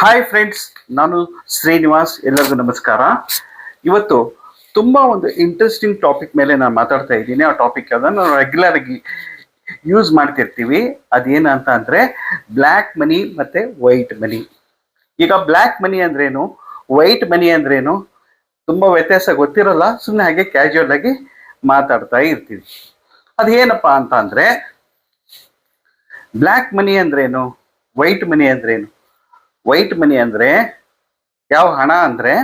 Hi friends ನಾನು ಶ್ರೀನಿವಾಸ್, ಎಲ್ಲರಿಗೂ ನಮಸ್ಕಾರ. ಇವತ್ತು ತುಂಬ ಒಂದು ಇಂಟ್ರೆಸ್ಟಿಂಗ್ ಟಾಪಿಕ್ ಮೇಲೆ ನಾನು ಮಾತಾಡ್ತಾ ಇದ್ದೀನಿ. ಆ ಟಾಪಿಕ್ ಅದನ್ನು ರೆಗ್ಯುಲರ್ ಆಗಿ ಯೂಸ್ ಮಾಡ್ತಿರ್ತೀವಿ. ಅದೇನಂತ ಅಂದರೆ ಬ್ಲ್ಯಾಕ್ ಮನಿ ಮತ್ತು ವೈಟ್ ಮನಿ ಈಗ ಬ್ಲ್ಯಾಕ್ ಮನಿ ಅಂದ್ರೇನು? ವೈಟ್ ಮನಿ ಅಂದ್ರೇನು? ತುಂಬ ವ್ಯತ್ಯಾಸ ಗೊತ್ತಿರಲ್ಲ ಸುಮ್ಮನೆ ಹಾಗೆ ಕ್ಯಾಶುವಲ್ ಆಗಿ ಮಾತಾಡ್ತಾ ಇರ್ತೀವಿ. ಅದೇನಪ್ಪ ಅಂತ ಅಂದರೆ ಬ್ಲ್ಯಾಕ್ ಮನಿ ಅಂದ್ರೇನು? ವೈಟ್ ಮನಿ ಅಂದ್ರೇನು? ವೈಟ್ ಮನಿ ಅಂದ್ರೆ ಯಾವ ಹಣ ಅಂದ್ರೆ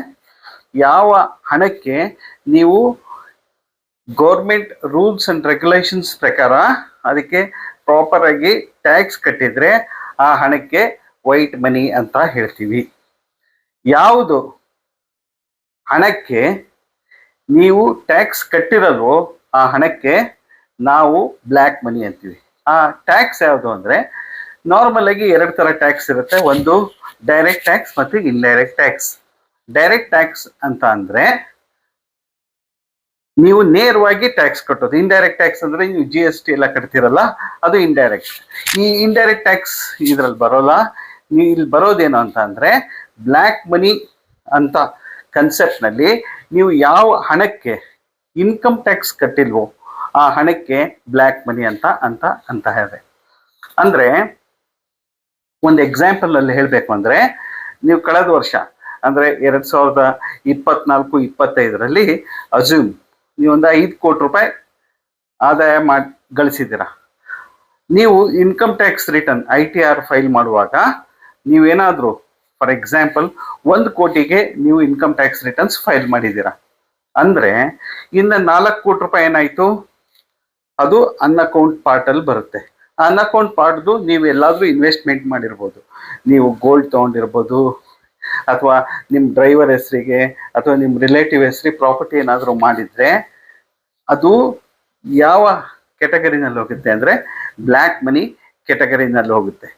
ಯಾವ ಹಣಕ್ಕೆ ನೀವು ಗೌರ್ಮೆಂಟ್ ರೂಲ್ಸ್ ಅಂಡ್ ರೆಗ್ಯುಲೇಷನ್ಸ್ ಪ್ರಕಾರ ಅದಕ್ಕೆ ಪ್ರಾಪರ್ ಆಗಿ ಟ್ಯಾಕ್ಸ್ ಕಟ್ಟಿದ್ರೆ ಆ ಹಣಕ್ಕೆ ವೈಟ್ ಮನಿ ಅಂತ ಹೇಳ್ತೀವಿ. ಯಾವುದು ಹಣಕ್ಕೆ ನೀವು ಟ್ಯಾಕ್ಸ್ ಕಟ್ಟಿರೋದು ಆ ಹಣಕ್ಕೆ ನಾವು ಬ್ಲ್ಯಾಕ್ ಮನಿ ಅಂತೀವಿ. ಆ ಟ್ಯಾಕ್ಸ್ ಯಾವುದು ಅಂದ್ರೆ ನಾರ್ಮಲ್ ಆಗಿ ಎರಡು ತರ ಟ್ಯಾಕ್ಸ್ ಇರುತ್ತೆ. ಒಂದು ಡೈರೆಕ್ಟ್ ಟ್ಯಾಕ್ಸ್ ಮತ್ತು ಇನ್ಡೈರೆಕ್ಟ್ ಟ್ಯಾಕ್ಸ್ ಡೈರೆಕ್ಟ್ ಟ್ಯಾಕ್ಸ್ ಅಂತ ಅಂದ್ರೆ ನೀವು ನೇರವಾಗಿ ಟ್ಯಾಕ್ಸ್ ಕಟ್ಟೋದು. ಇಂಡೈರೆಕ್ಟ್ ಟ್ಯಾಕ್ಸ್ ಅಂದ್ರೆ ನೀವು ಜಿ ಎಸ್ ಟಿ ಎಲ್ಲ ಕಟ್ತಿರಲ್ಲ, ಅದು ಇಂಡೈರೆಕ್ಟ್ ಈ ಇಂಡೈರೆಕ್ಟ್ ಟ್ಯಾಕ್ಸ್ ಇದ್ರಲ್ಲಿ ಬರೋಲ್ಲ. ನೀವು ಇಲ್ಲಿ ಬರೋದೇನು ಅಂತ ಅಂದ್ರೆ ಬ್ಲ್ಯಾಕ್ ಮನಿ ಅಂತ ಕನ್ಸೆಪ್ಟ್ನಲ್ಲಿ ನೀವು ಯಾವ ಹಣಕ್ಕೆ ಇನ್ಕಮ್ ಟ್ಯಾಕ್ಸ್ ಕಟ್ಟಿಲ್ವೋ, ಆ ಹಣಕ್ಕೆ ಬ್ಲ್ಯಾಕ್ ಮನಿ ಅಂತ ಅಂತ ಅಂತ ಹೇಳಿದೆ. ಅಂದ್ರೆ ಒಂದು ಎಕ್ಸಾಂಪಲ್ ಅಲ್ಲಿ ಹೇಳಬೇಕು ಅಂದ್ರೆ, ನೀವು ಕಳೆದ ವರ್ಷ, ಅಂದ್ರೆ ಎರಡ್ ಸಾವಿರದ ಇಪ್ಪತ್ನಾಲ್ಕು, ಇಪ್ಪತ್ತೈದರಲ್ಲಿ ನೀವು ಒಂದು ಐದು ಕೋಟಿ ರೂಪಾಯಿ ಆದಾಯ ಮಾಡಿ, ಗಳಿಸಿದ್ದೀರಾ. ನೀವು income tax return I T R file ಮಾಡುವಾಗ, ನೀವೇನಾದರೂ ಫಾರ್ ಎಕ್ಸಾಂಪಲ್ ಒಂದು ಕೋಟಿಗೆ ನೀವು ಇನ್ಕಮ್ ಟ್ಯಾಕ್ಸ್ ರಿಟರ್ನ್ಸ್ ಫೈಲ್ ಮಾಡಿದ್ದೀರಾ. ಅಂದ್ರೆ, ಇನ್ನು ನಾಲ್ಕು ಕೋಟಿ ರೂಪಾಯಿ ಏನಾಯಿತು? ಅದು ಅನ್ ಅಕೌಂಟ್ ಪಾರ್ಟ್ ಅಲ್ಲಿ ಬರುತ್ತೆ. ಅನ್ ಅಕೌಂಟ್ ಪಾರ್ಟ್ದು ನೀವು ಎಲ್ಲಾದ್ರೂ ಇನ್ವೆಸ್ಟ್ಮೆಂಟ್ ಮಾಡಿರ್ಬೋದು. ನೀವು ಗೋಲ್ಡ್ ತೊಗೊಂಡಿರ್ಬೋದು, ಅಥವಾ ನಿಮ್ಮ ಡ್ರೈವರ್ ಹೆಸರಿಗೆ, ಅಥವಾ ನಿಮ್ಮ ರಿಲೇಟಿವ್ ಹೆಸರಿಗೆ ಪ್ರಾಪರ್ಟಿ ಏನಾದರೂ ಮಾಡಿದ್ರೆ, ಅದು ಯಾವ ಕೆಟಗರಿನಲ್ಲಿ ಹೋಗುತ್ತೆ ಅಂದ್ರೆ ಬ್ಲ್ಯಾಕ್ ಮನಿ ಕೆಟಗರಿನಲ್ಲಿ ಹೋಗುತ್ತೆ.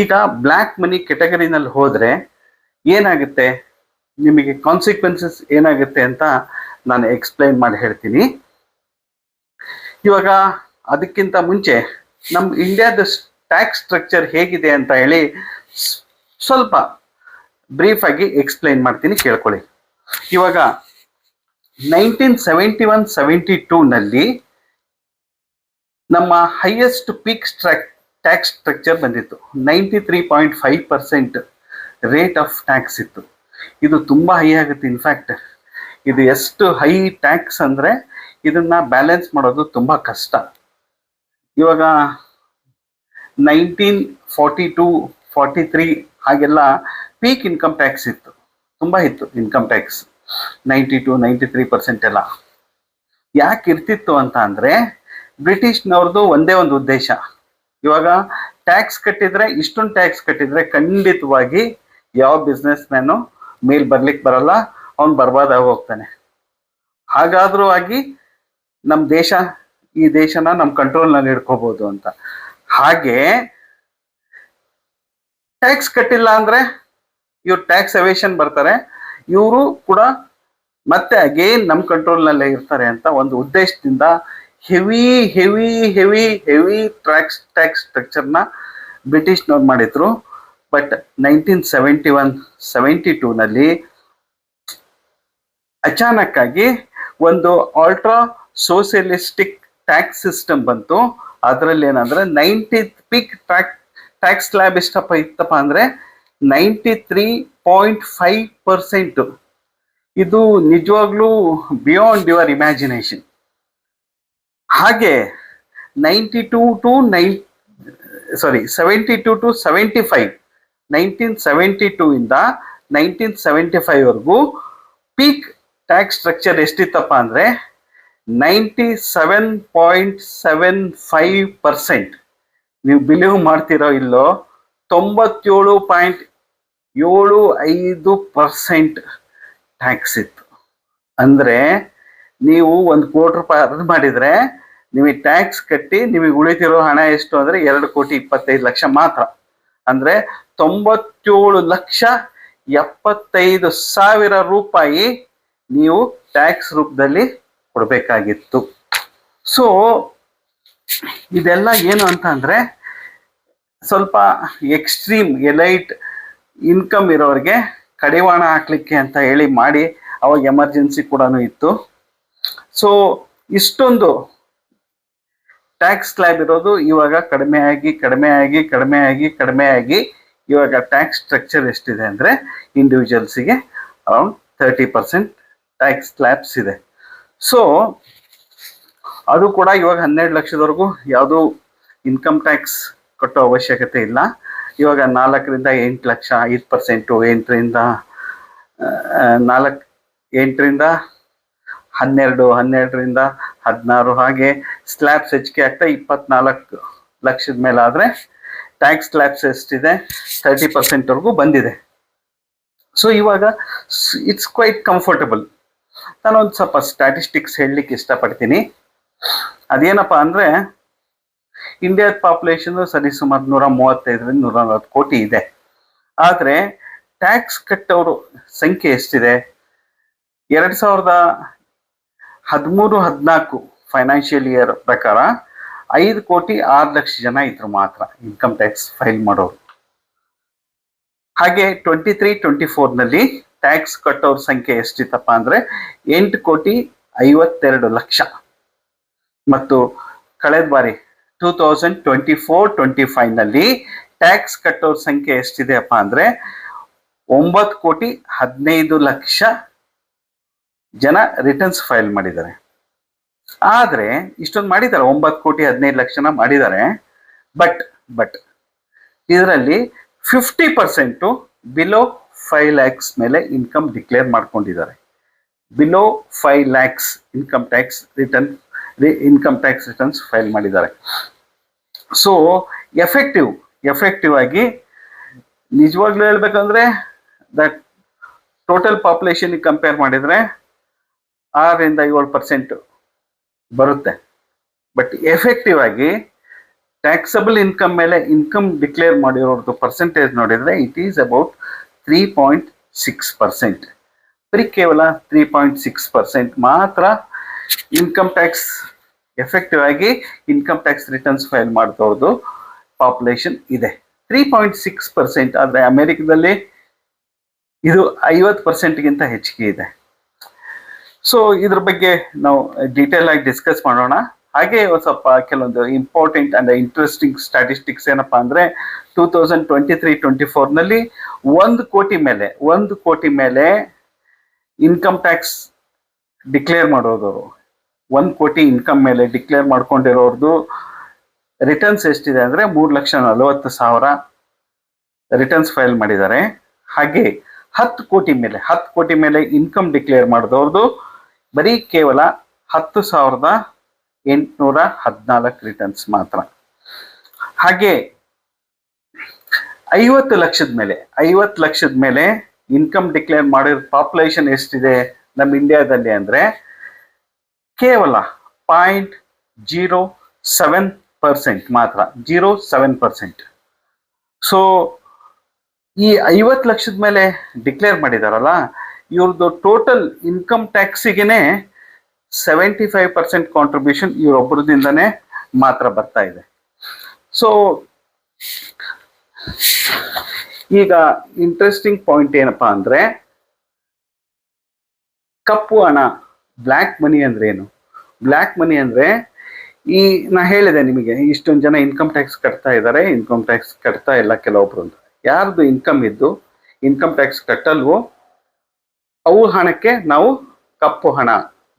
ಈಗ ಬ್ಲ್ಯಾಕ್ ಮನಿ ಕೆಟಗರಿನಲ್ಲಿ ಹೋದ್ರೆ ಏನಾಗುತ್ತೆ? ನಿಮಗೆ ಕಾನ್ಸಿಕ್ವೆನ್ಸಸ್ ಏನಾಗುತ್ತೆ ಅಂತ ನಾನು ಎಕ್ಸ್ಪ್ಲೈನ್ ಮಾಡಿ ಹೇಳ್ತೀನಿ. ಇವಾಗ ಅದಕ್ಕಿಂತ ಮುಂಚೆ ನಮ್ಮ ಇಂಡಿಯಾದ ಟ್ಯಾಕ್ಸ್ ಸ್ಟ್ರಕ್ಚರ್ ಹೇಗಿದೆ ಅಂತ ಹೇಳಿ ಸ್ವಲ್ಪ ಬ್ರೀಫ್ ಆಗಿ ಎಕ್ಸ್ಪ್ಲೈನ್ ಮಾಡ್ತೀನಿ, ಕೇಳ್ಕೊಳ್ಳಿ. ಇವಾಗ ನೈನ್ಟೀನ್ ಸೆವೆಂಟಿ ಒನ್ ಸೆವೆಂಟಿ ಟೂನಲ್ಲಿ ನಮ್ಮ ಹೈಯೆಸ್ಟ್ ಪೀಕ್ ಟ್ಯಾಕ್ಸ್ ಸ್ಟ್ರಕ್ಚರ್ ಬಂದಿತ್ತು. Ninety three point five percent rate of tax ಇತ್ತು. ಇದು ತುಂಬ ಹೈ ಆಗುತ್ತೆ ಇನ್ಫ್ಯಾಕ್ಟ್ ಇದು ಎಷ್ಟು ಹೈ ಟ್ಯಾಕ್ಸ್ ಅಂದರೆ ಇದನ್ನ ಬ್ಯಾಲೆನ್ಸ್ ಮಾಡೋದು ತುಂಬ ಕಷ್ಟ. ಇವಾಗ nineteen forty two forty three ಹಾಗೆಲ್ಲ ಪೀಕ್ ಇನ್ಕಮ್ ಟ್ಯಾಕ್ಸ್ ಇತ್ತು. ತುಂಬ ಇತ್ತು income tax ninety two ninety three percent ಎಲ್ಲ. ಯಾಕೆ ಇರ್ತಿತ್ತು ಅಂತ ಅಂದರೆ ಬ್ರಿಟಿಷ್ನವ್ರದ್ದು ಒಂದೇ ಒಂದು ಉದ್ದೇಶ. ಇವಾಗ ಟ್ಯಾಕ್ಸ್ ಕಟ್ಟಿದ್ರೆ, ಇಷ್ಟೊಂದು ಟ್ಯಾಕ್ಸ್ ಕಟ್ಟಿದ್ರೆ ಖಂಡಿತವಾಗಿ ಯಾವ ಬಿಸ್ನೆಸ್ ಮ್ಯಾನು ಮೇಲ್ ಬರ್ಲಿಕ್ಕೆ ಬರಲ್ಲ, ಅವ್ನು ಬರ್ಬಾದಾಗ ಹೋಗ್ತಾನೆ. ಹಾಗಾದ್ರೂ ಆಗಿ ನಮ್ಮ ದೇಶ ಈ ದೇಶನ ನಮ್ಮ ಕಂಟ್ರೋಲ್ನಲ್ಲಿ ಇಟ್ಕೋಬಹುದು ಅಂತ. ಹಾಗೆ ಟ್ಯಾಕ್ಸ್ ಕಟ್ಟಿಲ್ಲ ಅಂದ್ರೆ ಇವ್ರು ಟ್ಯಾಕ್ಸ್ ಅವೇಶನ್ ಬರ್ತಾರೆ. ಇವರು ಕೂಡ ಮತ್ತೆ ಅಗೇನ್ ನಮ್ಮ ಕಂಟ್ರೋಲ್ನಲ್ಲೇ ಇರ್ತಾರೆ ಅಂತ ಒಂದು ಉದ್ದೇಶದಿಂದ heavy heavy heavy heavy tax tax ಸ್ಟ್ರಕ್ಚರ್ನ ಬ್ರಿಟಿಷ್ನವ್ರು ಮಾಡಿದ್ರು. But nineteen seventy one seventy ಟೂನಲ್ಲಿ ಅಚಾನಕ್ಕಾಗಿ ಒಂದು ಆಲ್ಟ್ರಾ ಸೋಷಿಯಲಿಸ್ಟಿಕ್ ಟ್ಯಾಕ್ಸ್ ಸಿಸ್ಟಮ್ ಬಂತು, ಅದರಲ್ಲಿ ಏನಂದ್ರೆ ninety peak tax, tax slab ಎಷ್ಟಪ್ಪ, ಇತ್ತಪ್ಪ ಅಂದ್ರೆ ninety three point five percent. ಇದು ನಿಜವಾಗ್ಲೂ ಬಿಯಾಂಡ್ ಯುವರ್ ಇಮ್ಯಾಜಿನೇಷನ್. ಹಾಗೆ ninety two to nine, sorry seventy two to seventy five. Nineteen seventy two ಇಂದ ನೈನ್ಟೀನ್ ಸೆವೆಂಟಿ ಫೈವ್ ವರೆಗೂ ಪೀಕ್ ಟ್ಯಾಕ್ಸ್ ಸ್ಟ್ರಕ್ಚರ್ ಎಷ್ಟಿತ್ತಪ್ಪ ಅಂದ್ರೆ ninety seven point seven five percent ನೀವು believe ಮಾಡ್ತೀರೋ ಇಲ್ಲೋ, ತೊಂಬತ್ತೇಳು ಪಾಯಿಂಟ್ ಏಳು ಐದು ಪರ್ಸೆಂಟ್ ಟ್ಯಾಕ್ಸ್ ಇತ್ತು. ಅಂದ್ರೆ ನೀವು ಒಂದು ಕೋಟಿ ರೂಪಾಯಿ ಅರ್ನ್ ಮಾಡಿದ್ರೆ ನಿಮಗೆ ಟ್ಯಾಕ್ಸ್ ಕಟ್ಟಿ ನಿಮಗೆ ಉಳಿತಿರೋ ಹಣ ಎಷ್ಟು ಅಂದ್ರೆ ಎರಡು ಕೋಟಿ ಇಪ್ಪತ್ತೈದು ಲಕ್ಷ ಮಾತ್ರ. ಅಂದ್ರೆ ತೊಂಬತ್ತೇಳು ಲಕ್ಷ ಎಪ್ಪತ್ತೈದು ಸಾವಿರ ರೂಪಾಯಿ ನೀವು ಟ್ಯಾಕ್ಸ್ ರೂಪದಲ್ಲಿ ಕೊಡಬೇಕಾಗಿತ್ತು. ಸೊ ಇದೆಲ್ಲ ಏನು ಅಂತ ಅಂದರೆ, ಸ್ವಲ್ಪ ಎಕ್ಸ್ಟ್ರೀಮ್ ಎಲೈಟ್ ಇನ್ಕಮ್ ಇರೋರಿಗೆ ಕಡಿವಾಣ ಹಾಕ್ಲಿಕ್ಕೆ ಅಂತ ಹೇಳಿ ಮಾಡಿ, ಅವಾಗ ಎಮರ್ಜೆನ್ಸಿ ಕೂಡ ಇತ್ತು. ಸೊ ಇಷ್ಟೊಂದು ಟ್ಯಾಕ್ಸ್ ಸ್ಲ್ಯಾಬ್ ಇರೋದು ಇವಾಗ ಕಡಿಮೆ ಆಗಿ ಕಡಿಮೆ ಆಗಿ ಕಡಿಮೆ ಆಗಿ ಕಡಿಮೆ ಆಗಿ ಇವಾಗ ಟ್ಯಾಕ್ಸ್ ಸ್ಟ್ರಕ್ಚರ್ ಎಷ್ಟಿದೆ ಅಂದರೆ ಇಂಡಿವಿಜುವಲ್ಸಿಗೆ around thirty percent tax slabs ಇದೆ. ಸೊ ಅದು ಕೂಡ ಇವಾಗ ಹನ್ನೆರಡು ಲಕ್ಷದವರೆಗೂ ಯಾವುದೂ ಇನ್ಕಮ್ ಟ್ಯಾಕ್ಸ್ ಕಟ್ಟೋ ಅವಶ್ಯಕತೆ ಇಲ್ಲ. ಇವಾಗ ನಾಲ್ಕರಿಂದ ಎಂಟು ಲಕ್ಷ, ಐದು ಪರ್ಸೆಂಟು ಎಂಟರಿಂದ ನಾಲ್ಕು, ಎಂಟರಿಂದ ಹನ್ನೆರಡು, ಹನ್ನೆರಡರಿಂದ ಹದಿನಾರು ಹಾಗೆ ಸ್ಲ್ಯಾಬ್ಸ್ ಹೆಚ್ಚಿಗೆ ಆಗ್ತಾ ಇಪ್ಪತ್ನಾಲ್ಕು ಲಕ್ಷದ ಮೇಲೆ ಆದರೆ ಟ್ಯಾಕ್ಸ್ ಸ್ಲ್ಯಾಬ್ಸ್ ಎಷ್ಟಿದೆ? ತರ್ಟಿ ಪರ್ಸೆಂಟ್ವರೆಗೂ ಬಂದಿದೆ. ಸೊ ಇವಾಗ ಇಟ್ಸ್ ಕ್ವೈಟ್ ಕಂಫರ್ಟಬಲ್ ನಾನೊಂದು ಸ್ವಲ್ಪ ಸ್ಟ್ಯಾಟಿಸ್ಟಿಕ್ಸ್ ಹೇಳಲಿಕ್ಕೆ ಇಷ್ಟಪಡ್ತೀನಿ. ಅದೇನಪ್ಪ ಅಂದರೆ ಇಂಡಿಯಾದ ಪಾಪ್ಯುಲೇಷನ್ ಸರಿಸುಮಾರು ನೂರ ಮೂವತ್ತೈದರಿಂದ ನೂರ ನಲವತ್ತು ಕೋಟಿ ಇದೆ. ಆದರೆ ಟ್ಯಾಕ್ಸ್ ಕಟ್ಟೋರು ಸಂಖ್ಯೆ ಎಷ್ಟಿದೆ? ಎರಡು ಸಾವಿರದ ಹದಿಮೂರು, ಹದಿನಾಲ್ಕು ಫೈನಾನ್ಷಿಯಲ್ ಇಯರ್ ಪ್ರಕಾರ ಐದು ಕೋಟಿ ಆರು ಲಕ್ಷ ಜನ ಇದ್ರು ಮಾತ್ರ ಇನ್ಕಮ್ ಟ್ಯಾಕ್ಸ್ ಫೈಲ್ ಮಾಡೋರು. ಹಾಗೆ ಟ್ವೆಂಟಿ ತ್ರೀ ಟ್ವೆಂಟಿ ಫೋರ್ನಲ್ಲಿ ಟ್ಯಾಕ್ಸ್ ಕಟ್ಟೋರ ಸಂಖ್ಯೆ ಎಷ್ಟಿತ್ತಪ್ಪ ಅಂದರೆ ಎಂಟು ಕೋಟಿ ಐವತ್ತೆರಡು ಲಕ್ಷ. ಮತ್ತು ಕಳೆದ ಬಾರಿ two thousand twenty four twenty ಫೈವ್ನಲ್ಲಿ tax ಕಟ್ಟೋರ ಸಂಖ್ಯೆ ಎಷ್ಟಿದೆಯಪ್ಪ ಅಂದರೆ ಒಂಬತ್ತು ಕೋಟಿ ಹದಿನೈದು ಲಕ್ಷ ಜನ ರಿಟರ್ನ್ಸ್ ಫೈಲ್ ಮಾಡಿದ್ದಾರೆ. ಆದರೆ ಇಷ್ಟೊಂದು ಮಾಡಿದ್ದಾರೆ, ಒಂಬತ್ತು ಕೋಟಿ ಹದಿನೈದು ಲಕ್ಷನ ಮಾಡಿದ್ದಾರೆ. ಬಟ್ ಬಟ್ ಇದರಲ್ಲಿ fifty percent below five lakhs ಮೇಲೆ ಇನ್ಕಮ್ ಡಿಕ್ಲೇರ್ ಮಾಡ್ಕೊಂಡಿದ್ದಾರೆ. Below five lakhs income tax return income tax returns file ಮಾಡಿದ್ದಾರೆ. ಸೊ ಎಫೆಕ್ಟಿವ್ ಎಫೆಕ್ಟಿವ್ ಆಗಿ ನಿಜವಾಗ್ಲೂ ಹೇಳ್ಬೇಕಂದ್ರೆ ದಟ್ ಟೋಟಲ್ ಪಾಪ್ಯುಲೇಷನ್ಗೆ ಕಂಪೇರ್ ಮಾಡಿದರೆ ಆರರಿಂದ ಏಳು ಪರ್ಸೆಂಟ್ ಬರುತ್ತೆ. ಬಟ್ ಎಫೆಕ್ಟಿವ್ ಆಗಿ ಟ್ಯಾಕ್ಸಬಲ್ ಇನ್ಕಮ್ ಮೇಲೆ ಇನ್ಕಮ್ ಡಿಕ್ಲೇರ್ ಮಾಡಿರೋದು ಪರ್ಸೆಂಟೇಜ್ ನೋಡಿದರೆ it is about three point six percent ಬರೀ ಕೇವಲ ತ್ರೀ ಪಾಯಿಂಟ್ ಸಿಕ್ಸ್ ಪರ್ಸೆಂಟ್ ಮಾತ್ರ ಇನ್ಕಮ್ ಟ್ಯಾಕ್ಸ್ ಎಫೆಕ್ಟಿವ್ ಆಗಿ ಇನ್ಕಮ್ ಟ್ಯಾಕ್ಸ್ ರಿಟರ್ನ್ಸ್ ಫೈಲ್ ಮಾಡ್ತವ್ರದ್ದು ಪಾಪ್ಯುಲೇಷನ್ ಇದೆ. ತ್ರೀ ಪಾಯಿಂಟ್ ಸಿಕ್ಸ್ ಪರ್ಸೆಂಟ್ ಆದರೆ ಅಮೆರಿಕದಲ್ಲಿ ಇದು ಐವತ್ತು ಪರ್ಸೆಂಟ್ಗಿಂತ ಹೆಚ್ಚಿಗೆ ಇದೆ. ಸೊ ಇದ್ರ ಬಗ್ಗೆ ನಾವು ಡೀಟೇಲ್ ಆಗಿ ಡಿಸ್ಕಸ್ ಮಾಡೋಣ. ಹಾಗೆ ಸ್ವಲ್ಪ ಕೆಲವೊಂದು ಇಂಪಾರ್ಟೆಂಟ್ ಅಂಡ್ ಇಂಟ್ರೆಸ್ಟಿಂಗ್ ಸ್ಟಾಟಿಸ್ಟಿಕ್ಸ್ ಏನಪ್ಪಾ ಅಂದ್ರೆ two thousand twenty three twenty ಫೋರ್ನಲ್ಲಿ ಒಂದು ಕೋಟಿ ಮೇಲೆ, ಒಂದು ಕೋಟಿ ಮೇಲೆ ಇನ್ಕಮ್ ಟ್ಯಾಕ್ಸ್ ಡಿಕ್ಲೇರ್ ಮಾಡೋದವರು ಒಂದು ಕೋಟಿ ಇನ್ಕಮ್ ಮೇಲೆ ಡಿಕ್ಲೇರ್ ಮಾಡ್ಕೊಂಡಿರೋರ್ದು ರಿಟರ್ನ್ಸ್ ಎಷ್ಟಿದೆ ಅಂದರೆ ಮೂರು ಲಕ್ಷ ನಲವತ್ತು ಸಾವಿರ ರಿಟರ್ನ್ಸ್ ಫೈಲ್ ಮಾಡಿದ್ದಾರೆ. ಹಾಗೆ ಹತ್ತು ಕೋಟಿ ಮೇಲೆ, ಹತ್ತು ಕೋಟಿ ಮೇಲೆ ಇನ್ಕಮ್ ಡಿಕ್ಲೇರ್ ಮಾಡಿದವ್ರದ್ದು ಬರೀ ಕೇವಲ ಹತ್ತು ಸಾವಿರದ ಎಂಟುನೂರ ಹದಿನಾಲ್ಕು ರಿಟರ್ನ್ಸ್ ಮಾತ್ರ. ಹಾಗೆ ಐವತ್ತು ಲಕ್ಷದ ಮೇಲೆ, ಐವತ್ತು ಲಕ್ಷದ ಮೇಲೆ ಇನ್ಕಮ್ ಡಿಕ್ಲೇರ್ ಮಾಡಿರೋ ಪಾಪ್ಯುಲೇಷನ್ ಎಷ್ಟಿದೆ ನಮ್ಮ ಇಂಡಿಯಾದಲ್ಲಿ ಅಂದರೆ ಕೇವಲ ಪಾಯಿಂಟ್ ಜೀರೋ ಸೆವೆನ್ ಪರ್ಸೆಂಟ್ ಮಾತ್ರ ಜೀರೋ ಸೆವೆನ್ ಪರ್ಸೆಂಟ್ ಸೊ ಈ ಐವತ್ತು ಲಕ್ಷದ ಮೇಲೆ ಡಿಕ್ಲೇರ್ ಮಾಡಿದಾರಲ್ಲ, ಇವ್ರದ್ದು ಟೋಟಲ್ ಇನ್ಕಮ್ ಟ್ಯಾಕ್ಸಿಗೆ ಸೆವೆಂಟಿ ಫೈವ್ ಪರ್ಸೆಂಟ್ ಕಾಂಟ್ರಿಬ್ಯೂಷನ್ ಇವರೊಬ್ಬರದಿಂದನೇ ಮಾತ್ರ ಬರ್ತಾ ಇದೆ. ಸೊ ಈಗ ಇಂಟ್ರೆಸ್ಟಿಂಗ್ ಪಾಯಿಂಟ್ ಏನಪ್ಪಾ ಅಂದ್ರೆ, ಕಪ್ಪು ಹಣ ಬ್ಲ್ಯಾಕ್ ಮನಿ ಅಂದ್ರೆ ಏನು? ಬ್ಲ್ಯಾಕ್ ಮನಿ ಅಂದ್ರೆ, ಈ ನಾ ಹೇಳಿದೆ ನಿಮಗೆ, ಇಷ್ಟೊಂದು ಜನ ಇನ್ಕಮ್ ಟ್ಯಾಕ್ಸ್ ಕಟ್ತಾ ಇದ್ದಾರೆ ಇನ್ಕಮ್ ಟ್ಯಾಕ್ಸ್ ಕಟ್ತಾ ಇಲ್ಲ ಕೆಲವೊಬ್ರು ಅಂತ. ಯಾರ್ದು ಇನ್ಕಮ್ ಇದ್ದು ಇನ್ಕಮ್ ಟ್ಯಾಕ್ಸ್ ಕಟ್ಟಲ್ವೋ ಅವು ಹಣಕ್ಕೆ ನಾವು ಕಪ್ಪು ಹಣ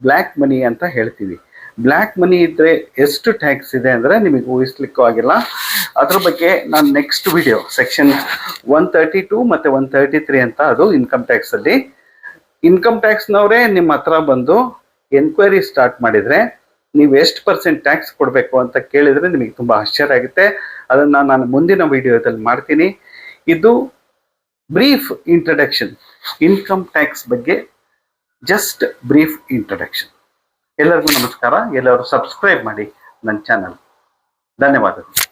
ಬ್ಲ್ಯಾಕ್ ಮನಿ ಅಂತ ಹೇಳ್ತೀವಿ. ಬ್ಲ್ಯಾಕ್ ಮನಿ ಇದ್ರೆ ಎಷ್ಟು ಟ್ಯಾಕ್ಸ್ ಇದೆ ಅಂದ್ರೆ ನಿಮಗೆ ಊಹಿಸ್ಲಿಕ್ಕೂ ಆಗಿಲ್ಲ. ಅದ್ರ ಬಗ್ಗೆ ನಾನು next video section one thirty two ಮತ್ತೆ ಒನ್ ತರ್ಟಿ ತ್ರೀ ಅಂತ ಅದು ಇನ್ಕಮ್ ಟ್ಯಾಕ್ಸ್ ಅಲ್ಲಿ. ಇನ್ಕಮ್ ಟ್ಯಾಕ್ಸ್ನವರೇ ನಿಮ್ಮ ಹತ್ರ ಬಂದು ಎನ್ಕ್ವೈರಿ ಸ್ಟಾರ್ಟ್ ಮಾಡಿದ್ರೆ ನೀವು ಎಷ್ಟು ಪರ್ಸೆಂಟ್ ಟ್ಯಾಕ್ಸ್ ಕೊಡಬೇಕು ಅಂತ ಕೇಳಿದ್ರೆ ನಿಮಗೆ ತುಂಬಾ ಆಶ್ಚರ್ಯ ಆಗುತ್ತೆ. ಅದನ್ನ ನಾನು ಮುಂದಿನ ವಿಡಿಯೋದಲ್ಲಿ ಮಾಡ್ತೀನಿ. ಇದು ಬ್ರೀಫ್ ಇಂಟ್ರಡಕ್ಷನ್ ಇನ್ಕಮ್ ಟ್ಯಾಕ್ಸ್ ಬಗ್ಗೆ ಜಸ್ಟ್ ಬ್ರೀಫ್ ಇಂಟ್ರಡಕ್ಷನ್ ಎಲ್ಲರಿಗೂ ನಮಸ್ಕಾರ. ಎಲ್ಲರೂ ಸಬ್ಸ್ಕ್ರೈಬ್ ಮಾಡಿ ನನ್ನ ಚಾನಲ್ ಧನ್ಯವಾದಗಳು.